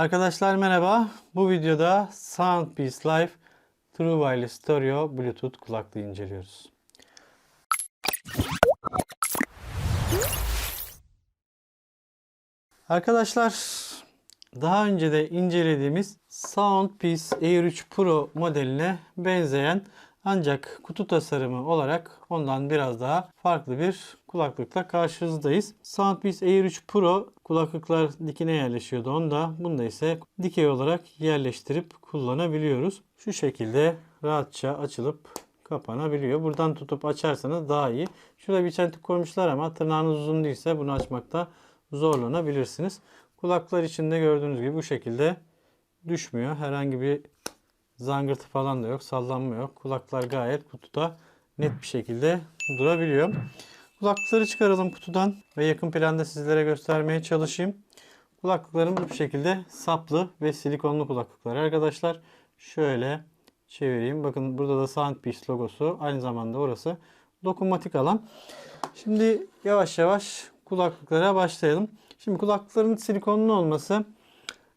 Arkadaşlar merhaba. Bu videoda Soundpeace Live True Wireless Stereo Bluetooth kulaklığı inceliyoruz. Arkadaşlar daha önce de incelediğimiz Soundpeace Air 3 Pro modeline benzeyen ancak kutu tasarımı olarak ondan biraz daha farklı bir kulaklıkla karşınızdayız. Soundpeace Air 3 Pro kulaklıklar dikine yerleşiyordu onda. Bunda ise dikey olarak yerleştirip kullanabiliyoruz. Şu şekilde rahatça açılıp kapanabiliyor. Buradan tutup açarsanız daha iyi. Şurada bir çentik koymuşlar ama tırnağınız uzun değilse bunu açmakta zorlanabilirsiniz. Kulaklar içinde gördüğünüz gibi bu şekilde düşmüyor. Herhangi bir zangırtı falan da yok. Sallanma yok. Kulaklar gayet kutuda net bir şekilde durabiliyor. Kulaklıkları çıkaralım kutudan ve yakın planda sizlere göstermeye çalışayım. Kulaklıklarımız bu şekilde saplı ve silikonlu kulaklıklar arkadaşlar. Şöyle çevireyim. Bakın burada da Soundpeace logosu. Aynı zamanda orası dokunmatik alan. Şimdi yavaş yavaş kulaklıklara başlayalım. Şimdi kulaklıkların silikonlu olması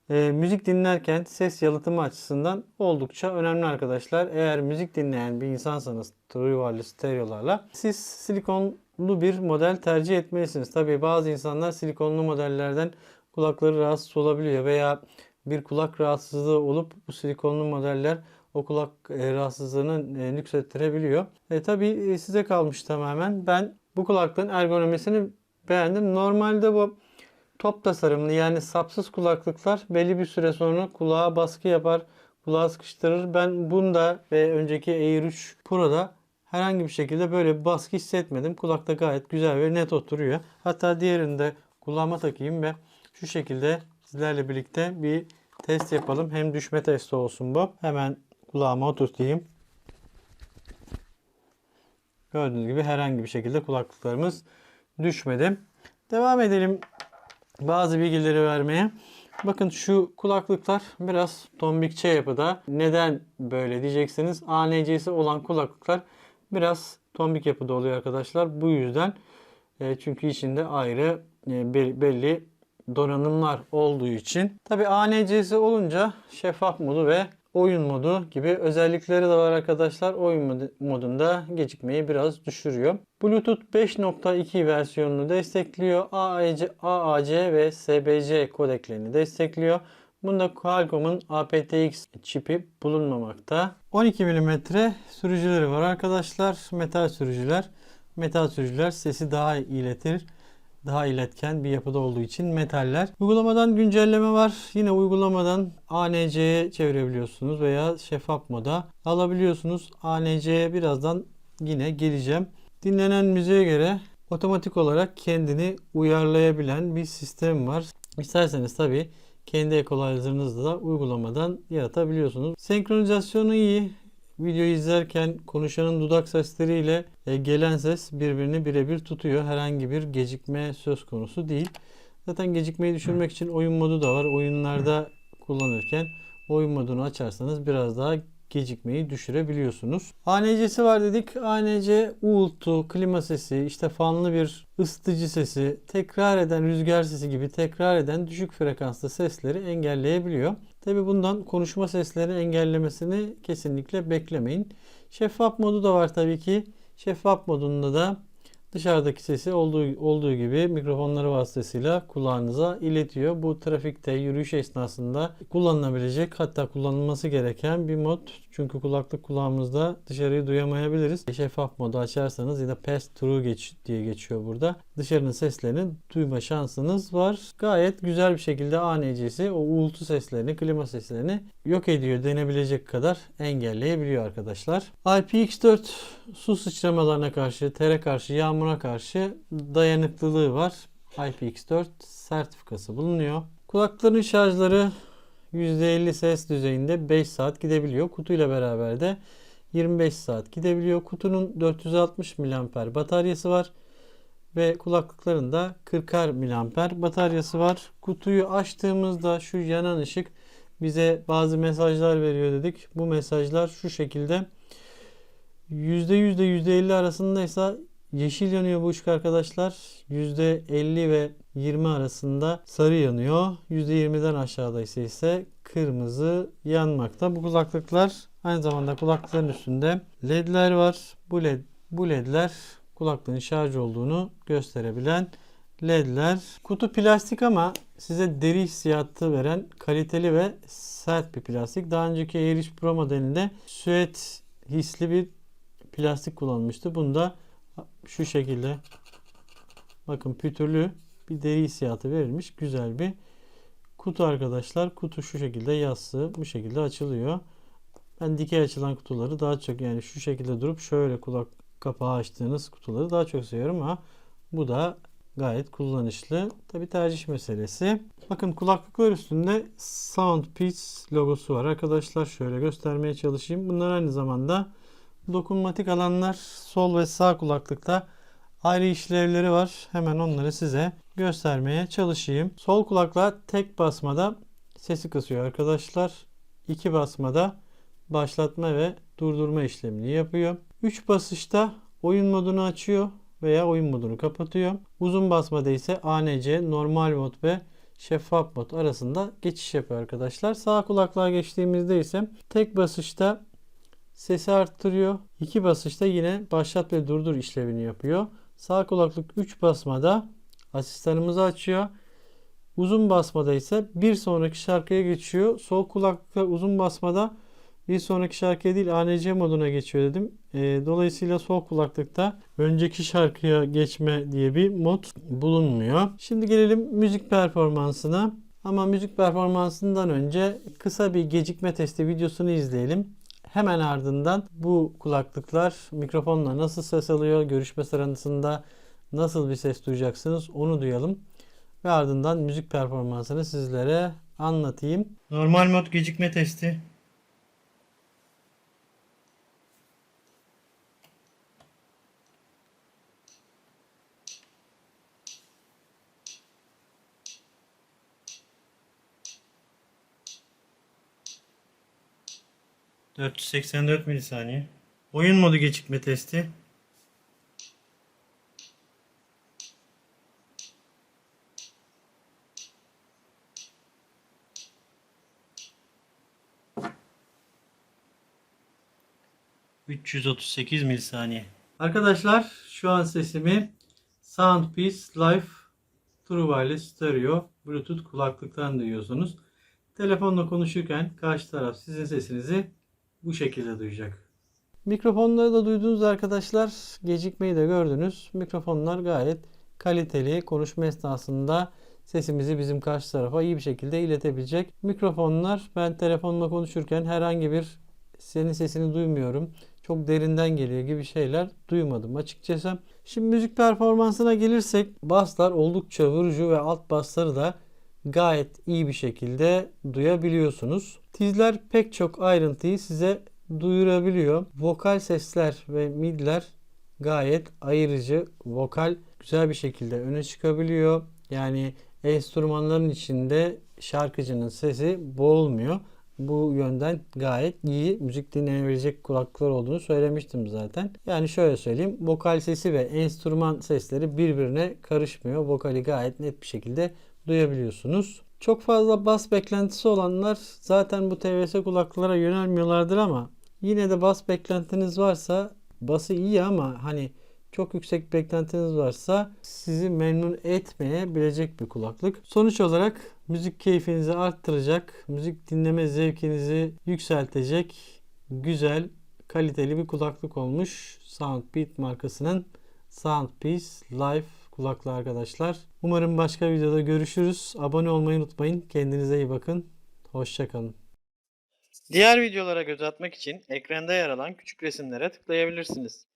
e, müzik dinlerken ses yalıtımı açısından oldukça önemli arkadaşlar. Eğer müzik dinleyen bir insansanız Wireless stereolarla siz silikonlu bir model tercih etmelisiniz. Tabii bazı insanlar silikonlu modellerden kulakları rahatsız olabiliyor veya bir kulak rahatsızlığı olup bu silikonlu modeller o kulak e, rahatsızlığını e, nüksettirebiliyor. E, tabii e, size kalmış tamamen. Ben bu kulaklığın ergonomisini beğendim. Normalde bu top tasarımlı yani sapsız kulaklıklar belli bir süre sonra kulağa baskı yapar, kulağı sıkıştırır. Ben bunda ve önceki Air 3 Pro'da herhangi bir şekilde böyle bir baskı hissetmedim. Kulakta gayet güzel ve net oturuyor. Hatta diğerini de kulağıma takayım ve şu şekilde sizlerle birlikte bir test yapalım. Hem düşme testi olsun bu. Hemen kulağıma oturtayım. Gördüğünüz gibi herhangi bir şekilde kulaklıklarımız düşmedi. Devam edelim bazı bilgileri vermeye. Bakın şu kulaklıklar biraz tombikçe yapıda. Neden böyle diyeceksiniz. ANC'si olan kulaklıklar biraz tombik yapıda oluyor arkadaşlar. Bu yüzden e, çünkü içinde ayrı e, belli donanımlar olduğu için. Tabi ANC'si olunca şeffaf modu ve oyun modu gibi özellikleri de var arkadaşlar. Oyun modunda gecikmeyi biraz düşürüyor. Bluetooth 5.2 versiyonunu destekliyor. AAC, AAC ve SBC kodeklerini destekliyor. Bunda Qualcomm'un aptX çipi bulunmamakta. 12 mm sürücüleri var arkadaşlar. Metal sürücüler. Metal sürücüler sesi daha iyi iletir daha iletken bir yapıda olduğu için metaller. Uygulamadan güncelleme var. Yine uygulamadan ANC'ye çevirebiliyorsunuz veya şeffaf moda alabiliyorsunuz. ANC'ye birazdan yine geleceğim. Dinlenen müziğe göre otomatik olarak kendini uyarlayabilen bir sistem var. İsterseniz tabi kendi equalizer'ınızı da uygulamadan yaratabiliyorsunuz. Senkronizasyonu iyi videoyu izlerken konuşanın dudak sesleriyle e, gelen ses birbirini birebir tutuyor. Herhangi bir gecikme söz konusu değil. Zaten gecikmeyi düşürmek için oyun modu da var. Oyunlarda kullanırken oyun modunu açarsanız biraz daha gecikmeyi düşürebiliyorsunuz. ANC'si var dedik. ANC uğultu, klima sesi, işte fanlı bir ısıtıcı sesi, tekrar eden rüzgar sesi gibi tekrar eden düşük frekanslı sesleri engelleyebiliyor. Tabi bundan konuşma seslerini engellemesini kesinlikle beklemeyin. Şeffaf modu da var tabii ki. Şeffaf modunda da dışarıdaki sesi olduğu, olduğu gibi mikrofonları vasıtasıyla kulağınıza iletiyor. Bu trafikte yürüyüş esnasında kullanılabilecek hatta kullanılması gereken bir mod. Çünkü kulaklık kulağımızda dışarıyı duyamayabiliriz. Şeffaf modu açarsanız da pass through geç diye geçiyor burada. Dışarının seslerini duyma şansınız var. Gayet güzel bir şekilde ANC'si o uğultu seslerini, klima seslerini yok ediyor denebilecek kadar engelleyebiliyor arkadaşlar. IPX4 su sıçramalarına karşı, tere karşı, yağmura karşı dayanıklılığı var. IPX4 sertifikası bulunuyor. Kulakların şarjları %50 ses düzeyinde 5 saat gidebiliyor. Kutuyla beraber de 25 saat gidebiliyor. Kutunun 460 mAh bataryası var. Ve kulaklıkların da 40'ar mAh bataryası var. Kutuyu açtığımızda şu yanan ışık bize bazı mesajlar veriyor dedik. Bu mesajlar şu şekilde %100 ile %50 arasındaysa yeşil yanıyor bu ışık arkadaşlar. %50 ve 20 arasında sarı yanıyor. %20'den aşağıda ise ise kırmızı yanmakta. Bu kulaklıklar aynı zamanda kulaklıkların üstünde ledler var. Bu led bu ledler kulaklığın şarj olduğunu gösterebilen ledler. Kutu plastik ama size deri hissiyatı veren kaliteli ve sert bir plastik. Daha önceki Airish Pro modelinde süet hisli bir plastik kullanmıştı. Bunda şu şekilde bakın pütürlü bir deri hissiyatı verilmiş. Güzel bir kutu arkadaşlar. Kutu şu şekilde yassı bu şekilde açılıyor. Ben dikey açılan kutuları daha çok yani şu şekilde durup şöyle kulak kapağı açtığınız kutuları daha çok seviyorum ama bu da gayet kullanışlı. Tabi tercih meselesi. Bakın kulaklıklar üstünde Soundpeace logosu var arkadaşlar. Şöyle göstermeye çalışayım. Bunlar aynı zamanda dokunmatik alanlar sol ve sağ kulaklıkta ayrı işlevleri var. Hemen onları size göstermeye çalışayım. Sol kulakla tek basmada sesi kısıyor arkadaşlar. İki basmada başlatma ve durdurma işlemini yapıyor. 3 basışta oyun modunu açıyor veya oyun modunu kapatıyor. Uzun basmada ise ANC, normal mod ve şeffaf mod arasında geçiş yapıyor arkadaşlar. Sağ kulaklığa geçtiğimizde ise tek basışta sesi arttırıyor. İki basışta yine başlat ve durdur işlevini yapıyor. Sağ kulaklık 3 basmada asistanımızı açıyor. Uzun basmada ise bir sonraki şarkıya geçiyor. Sol kulaklıkta uzun basmada bir sonraki şarkıya değil ANC moduna geçiyor dedim. E, dolayısıyla sol kulaklıkta önceki şarkıya geçme diye bir mod bulunmuyor. Şimdi gelelim müzik performansına. Ama müzik performansından önce kısa bir gecikme testi videosunu izleyelim. Hemen ardından bu kulaklıklar mikrofonla nasıl ses alıyor, görüşme sırasında nasıl bir ses duyacaksınız onu duyalım. Ve ardından müzik performansını sizlere anlatayım. Normal mod gecikme testi. ...484 milisaniye. Oyun modu gecikme testi. ...338 milisaniye. Arkadaşlar şu an sesimi... ...Soundpeace Live True Wireless Stereo Bluetooth kulaklıktan duyuyorsunuz. Telefonla konuşurken karşı taraf sizin sesinizi bu şekilde duyacak. Mikrofonları da duydunuz arkadaşlar. Gecikmeyi de gördünüz. Mikrofonlar gayet kaliteli. Konuşma esnasında sesimizi bizim karşı tarafa iyi bir şekilde iletebilecek. Mikrofonlar ben telefonla konuşurken herhangi bir senin sesini duymuyorum. Çok derinden geliyor gibi şeyler duymadım açıkçası. Şimdi müzik performansına gelirsek baslar oldukça vurucu ve alt basları da gayet iyi bir şekilde duyabiliyorsunuz. Tizler pek çok ayrıntıyı size duyurabiliyor. Vokal sesler ve midler gayet ayırıcı. Vokal güzel bir şekilde öne çıkabiliyor. Yani enstrümanların içinde şarkıcının sesi boğulmuyor. Bu yönden gayet iyi müzik dinlenebilecek kulaklıklar olduğunu söylemiştim zaten. Yani şöyle söyleyeyim. Vokal sesi ve enstrüman sesleri birbirine karışmıyor. Vokali gayet net bir şekilde duyabiliyorsunuz. Çok fazla bas beklentisi olanlar zaten bu TVS kulaklıklara yönelmiyorlardır ama yine de bas beklentiniz varsa bası iyi ama hani çok yüksek beklentiniz varsa sizi memnun etmeyebilecek bir kulaklık. Sonuç olarak müzik keyfinizi arttıracak, müzik dinleme zevkinizi yükseltecek güzel, kaliteli bir kulaklık olmuş. Soundbeat markasının Soundpeace Live kulaklığı arkadaşlar. Umarım başka videoda görüşürüz. Abone olmayı unutmayın. Kendinize iyi bakın. Hoşçakalın. Diğer videolara göz atmak için ekranda yer alan küçük resimlere tıklayabilirsiniz.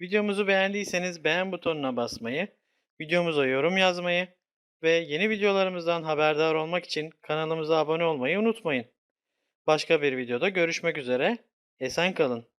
Videomuzu beğendiyseniz beğen butonuna basmayı, videomuza yorum yazmayı ve yeni videolarımızdan haberdar olmak için kanalımıza abone olmayı unutmayın. Başka bir videoda görüşmek üzere. Esen kalın.